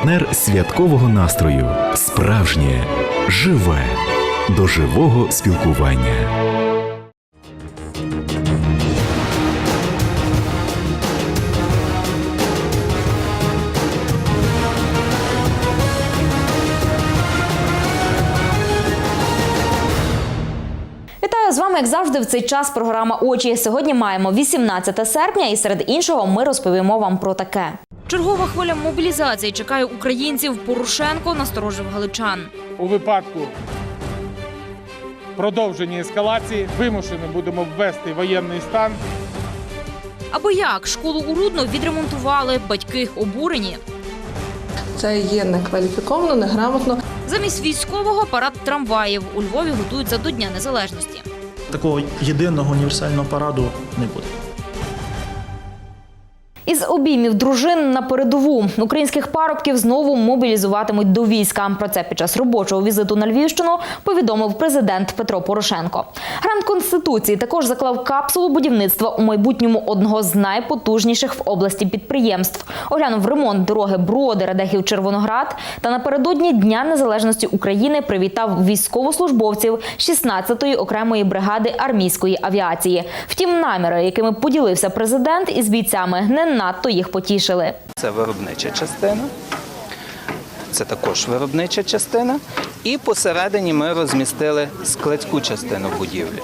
партнер святкового настрою, справжнє, живе, до живого спілкування. З вами, як завжди, в цей час програма Очі. Сьогодні маємо 18 серпня, і серед іншого ми розповімо вам про таке. Чергова хвиля мобілізації чекає українців. Порошенко насторожив галичан. у випадку продовження ескалації вимушені будемо ввести воєнний стан. Або як школу у Рудно відремонтували, батьки обурені. Це є некваліфіковано, неграмотно. Замість військового парад трамваїв у Львові готуються до Дня Незалежності. такого єдиного універсального параду не буде. Із обіймів дружин на передову українських парубків знову мобілізуватимуть до війська. Про це під час робочого візиту на Львівщину повідомив президент Петро Порошенко. Грант конституції також заклав капсулу будівництва у майбутньому одного з найпотужніших в області підприємств. Оглянув ремонт дороги Броди Радехів Червоноград та напередодні Дня Незалежності України привітав військовослужбовців 16-ї окремої бригади армійської авіації. Втім, наміри, якими поділився президент із бійцями, не надто їх потішили. Це виробнича частина. Це також виробнича частина. І посередині ми розмістили складську частину будівлі.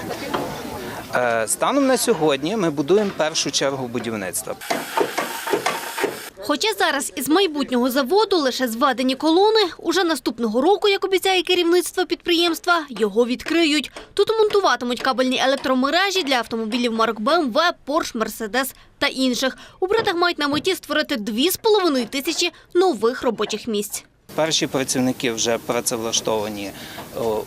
Е, Станом на сьогодні ми будуємо першу чергу будівництва. Хоча зараз із майбутнього заводу лише зведені колони, уже наступного року, як обіцяє керівництво підприємства, його відкриють. Тут монтуватимуть кабельні електромережі для автомобілів марок BMW, Porsche, Mercedes та інших. У братах мають на меті створити 2,5 тисячі нових робочих місць. Перші працівники вже працевлаштовані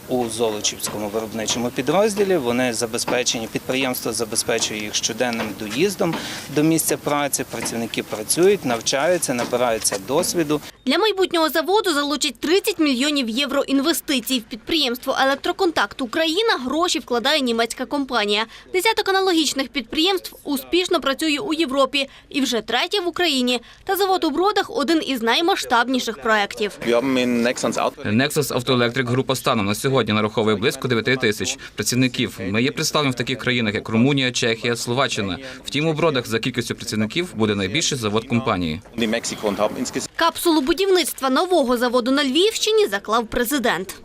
у Золочівському виробничому підрозділі. Вони забезпечені, підприємство забезпечує їх щоденним доїздом до місця праці. Працівники працюють, навчаються, набираються досвіду. Для майбутнього заводу залучать 30 мільйонів євро інвестицій. В підприємство «Електроконтакт Україна» гроші вкладає німецька компанія. Десяток аналогічних підприємств успішно працює у Європі і вже третє в Україні. Та завод у Бродах – один із наймасштабніших проєктів. Nexus Автоелектрик група станом на сьогодні нараховує близько 9 тисяч працівників. Ми є представлені в таких країнах, як Румунія, Чехія, Словаччина. Втім, у бродах за кількістю працівників буде найбільший завод компанії. Капсулу будівництва нового заводу на Львівщині заклав президент.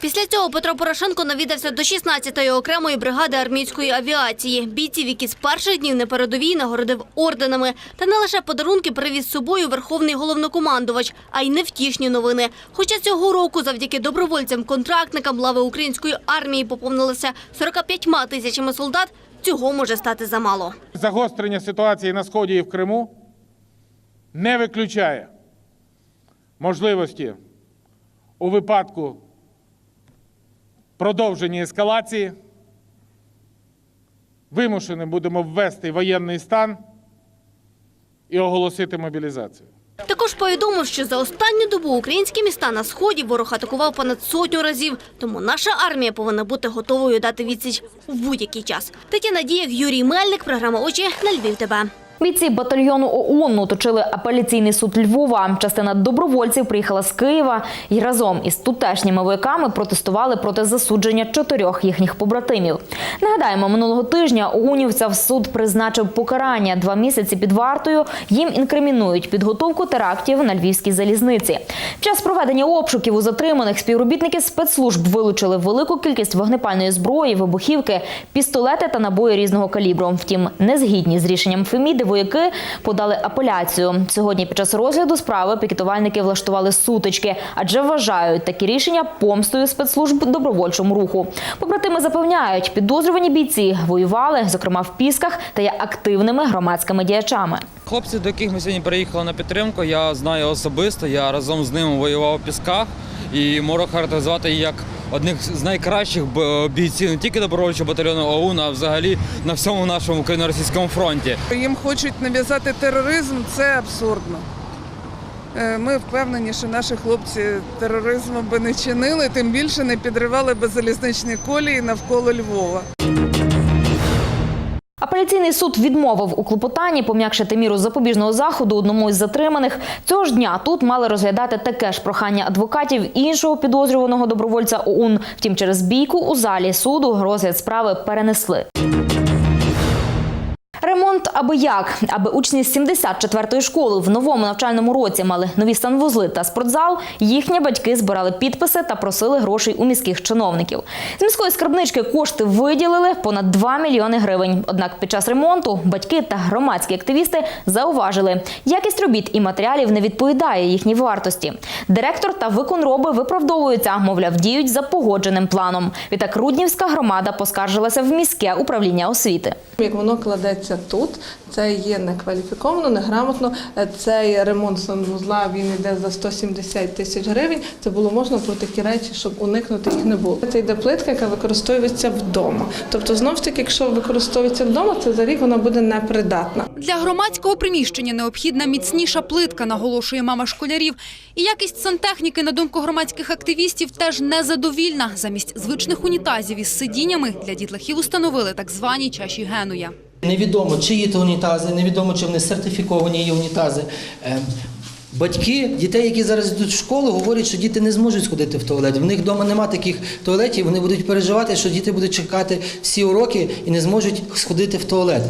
Після цього Петро Порошенко навідався до 16-ї окремої бригади армійської авіації. Бійців, які з перших днів на передовій нагородив орденами. Та не лише подарунки привіз з собою верховний головнокомандувач, а й невтішні новини. Хоча цього року завдяки добровольцям-контрактникам лави української армії поповнилися 45 тисячами солдат, цього може стати замало. Загострення ситуації на сході і в Криму не виключає можливості у випадку продовження ескалації. Вимушені будемо ввести воєнний стан і оголосити мобілізацію. Також повідомив, що за останню добу українські міста на сході ворог атакував понад сотню разів. Тому наша армія повинна бути готовою дати відсіч в будь-який час. Тетяна Дієк, Юрій Мельник, програма Очі на Львів. ТБ. Бійці батальйону ОУН оточили апеляційний суд Львова. Частина добровольців приїхала з Києва і разом із тутешніми вояками протестували проти засудження чотирьох їхніх побратимів. Нагадаємо, минулого тижня ОУНівця суд призначив покарання два місяці під вартою. Їм інкримінують підготовку терактів на львівській залізниці. В час проведення обшуків у затриманих співробітники спецслужб вилучили велику кількість вогнепальної зброї, вибухівки, пістолети та набої різного калібру. Втім, не згідні з рішенням Феміди вояки подали апеляцію. Сьогодні під час розгляду справи пікетувальники влаштували сутички, адже вважають такі рішення помстою спецслужб добровольчому руху. Побратими запевняють, підозрювані бійці воювали, зокрема в Пісках, та є активними громадськими діячами. Хлопці, до яких ми сьогодні приїхали на підтримку, я знаю особисто. Я разом з ними воював у пісках і можу характеризувати як одних з найкращих бійців не тільки добровольчого батальйону ОУН, а взагалі на всьому нашому україно-російському фронті. Їм хочуть нав'язати тероризм, це абсурдно. Е, Ми впевнені, що наші хлопці тероризму би не чинили, тим більше не підривали би залізничні колії навколо Львова. Апеляційний суд відмовив у клопотанні пом'якшити міру запобіжного заходу одному із затриманих. Цього ж дня тут мали розглядати таке ж прохання адвокатів іншого підозрюваного добровольця ОУН. Втім, через бійку у залі суду розгляд справи перенесли. Аби як, аби учні з 74-ї школи в новому навчальному році мали нові санвузли та спортзал. Їхні батьки збирали підписи та просили грошей у міських чиновників. З міської скарбнички кошти виділили понад 2 мільйони гривень. Однак під час ремонту батьки та громадські активісти зауважили, якість робіт і матеріалів не відповідає їхній вартості. Директор та виконроби виправдовуються, мовляв, діють за погодженим планом. Відтак Руднівська громада поскаржилася в міське управління освіти. Як воно кладеться тут, це є некваліфіковано, неграмотно. Е, Цей ремонт санвузла він йде за 170 тисяч гривень. Це було можна про такі речі, щоб уникнути їх не було. Це йде плитка, яка використовується вдома. Тобто, знову ж таки, якщо використовується вдома, це за рік вона буде непридатна. Для громадського приміщення необхідна міцніша плитка, наголошує мама школярів. І якість сантехніки, на думку громадських активістів, теж незадовільна. Замість звичних унітазів із сидіннями для дітлахів установили так звані чаші Генуя. Невідомо, чиї то унітази, невідомо, чи вони сертифіковані є унітази. Е, Батьки дітей, які зараз йдуть в школу, говорять, що діти не зможуть сходити в туалет. В них вдома немає таких туалетів, вони будуть переживати, що діти будуть чекати всі уроки і не зможуть сходити в туалет.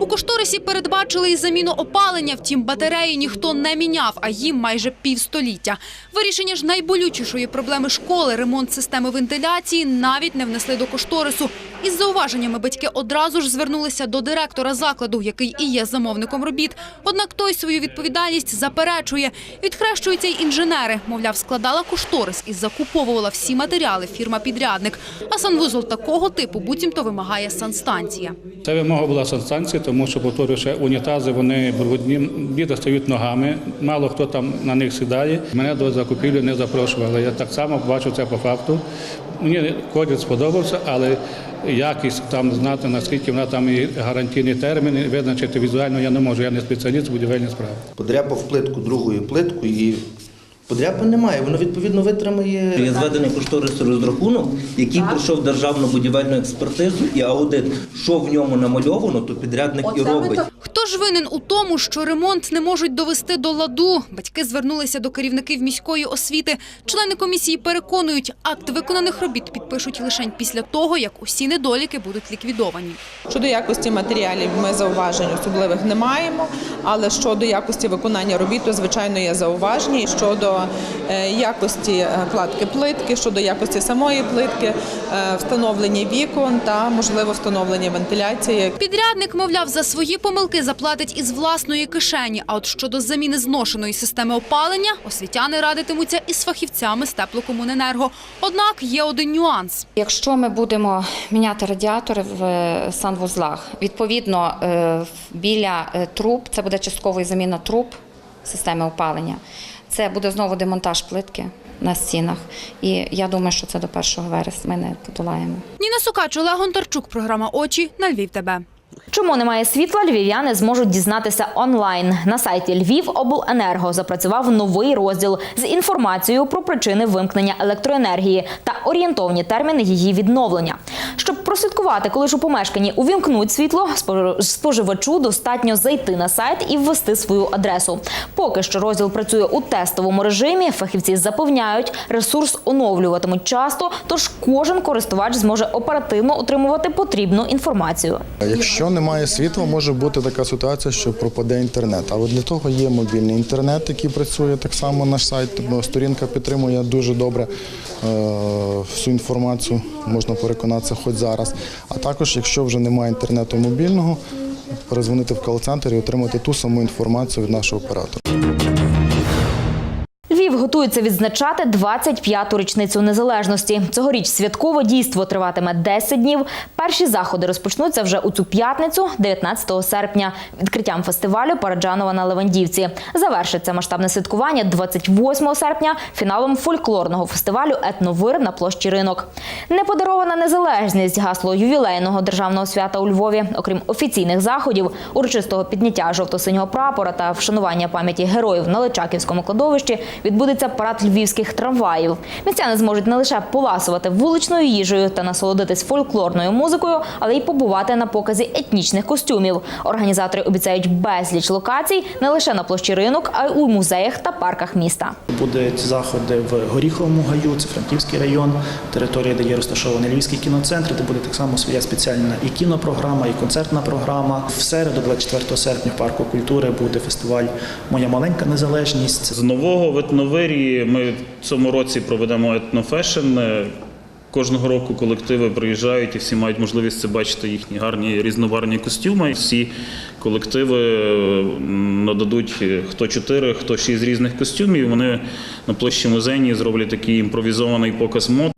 У кошторисі передбачили і заміну опалення, втім батареї ніхто не міняв, а їм майже півстоліття. Вирішення ж найболючішої проблеми школи – ремонт системи вентиляції – навіть не внесли до кошторису. Із зауваженнями батьки одразу ж звернулися до директора закладу, який і є замовником робіт. Однак той свою відповідальність заперечує. Відхрещуються й інженери. Мовляв, складала кошторис і закуповувала всі матеріали фірма-підрядник. А санвузол такого типу буцімто вимагає санстанція. Це вимога була санстанції, тому що, повторюю, ще унітази вони брудні, діти стають ногами, мало хто там на них сідає. Мене до закупівлі не запрошували. Я так само бачу це по факту. Мені колір сподобався, але якість там знати, наскільки вона там і гарантійні терміни, визначити візуально я не можу. Я не спеціаліст з будівельних справ. Подряпав плитку другою плиткою і подряпа немає. Воно відповідно витримає. Є зведений кошторис розрахунок, який пройшов державну будівельну експертизу і аудит. Що в ньому намальовано, то підрядник і робить. Хто ж винен у тому, що ремонт не можуть довести до ладу? Батьки звернулися до керівників міської освіти. Члени комісії переконують, акт виконаних робіт підпишуть лише після того, як усі недоліки будуть ліквідовані. Щодо якості матеріалів ми зауважень особливих не маємо, але щодо якості виконання робіт, то звичайно є зауваження. І щодо е, якості е, кладки плитки, щодо якості самої плитки, е, встановлення вікон та можливо встановлення вентиляції. Підрядник, мовляв, за свої помилки заплатить із власної кишені. А от щодо заміни зношеної системи опалення, освітяни радитимуться із фахівцями з теплокомуненерго. Однак є один нюанс. Якщо ми будемо міняти радіатори в е, санвузлах, відповідно е, біля е, труб це буде частково заміна труб системи опалення. Це буде знову демонтаж плитки на стінах. І я думаю, що це до 1 вересня ми не подолаємо. Ніна Сукач, Олег Гонтарчук, програма Очі на Львів. ТБ. Чому немає світла, львів'яни зможуть дізнатися онлайн. На сайті Львівобленерго запрацював новий розділ з інформацією про причини вимкнення електроенергії та орієнтовні терміни її відновлення. Щоб прослідкувати, коли ж у помешканні увімкнуть світло, спожи- споживачу достатньо зайти на сайт і ввести свою адресу. Поки що розділ працює у тестовому режимі. Фахівці запевняють, ресурс оновлюватимуть часто, тож кожен користувач зможе оперативно отримувати потрібну інформацію. Якщо немає світла, може бути така ситуація, що пропаде інтернет. Але для того є мобільний інтернет, який працює так само наш сайт. Тобто Сторінка підтримує дуже добре е, всю інформацію, можна переконатися хоч зараз. А також, якщо вже немає інтернету мобільного, перезвонити в кол-центр і отримати ту саму інформацію від нашого оператора. Готується відзначати 25-ту річницю незалежності. Цьогоріч святкове дійство триватиме 10 днів. Перші заходи розпочнуться вже у цю п'ятницю, 19 серпня, відкриттям фестивалю Параджанова на Левандівці. Завершиться масштабне святкування 28 серпня фіналом фольклорного фестивалю Етновир на площі ринок. Неподарована незалежність гасло ювілейного державного свята у Львові. Окрім офіційних заходів, урочистого підняття жовто-синього прапора та вшанування пам'яті героїв на Личаківському кладовищі відбудеться відбудеться парад львівських трамваїв. Містяни зможуть не лише поласувати вуличною їжею та насолодитись фольклорною музикою, але й побувати на показі етнічних костюмів. Організатори обіцяють безліч локацій не лише на площі ринок, а й у музеях та парках міста. Будуть заходи в Горіховому гаю, це Франківський район, територія, де є розташований Львівський кіноцентр, де буде так само своя спеціальна і кінопрограма, і концертна програма. В середу, 24 серпня, в парку культури буде фестиваль Моя маленька незалежність. З нового в етновирії ми в цьому році проведемо етнофешн. Кожного року колективи приїжджають і всі мають можливість це бачити їхні гарні різнобарні костюми. Всі колективи е, нададуть е, хто чотири, хто шість різних костюмів. Вони на площі музейні зроблять такий імпровізований показ мод.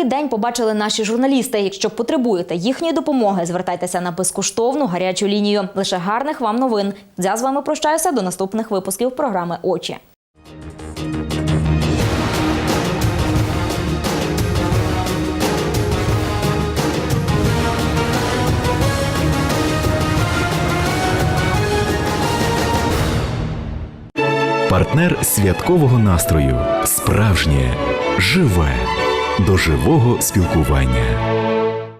Цей день побачили наші журналісти. Якщо потребуєте їхньої допомоги, звертайтеся на безкоштовну гарячу лінію. Лише гарних вам новин. Я з вами прощаюся до наступних випусків програми Очі. Партнер святкового настрою. Справжнє, живе, до живого спілкування.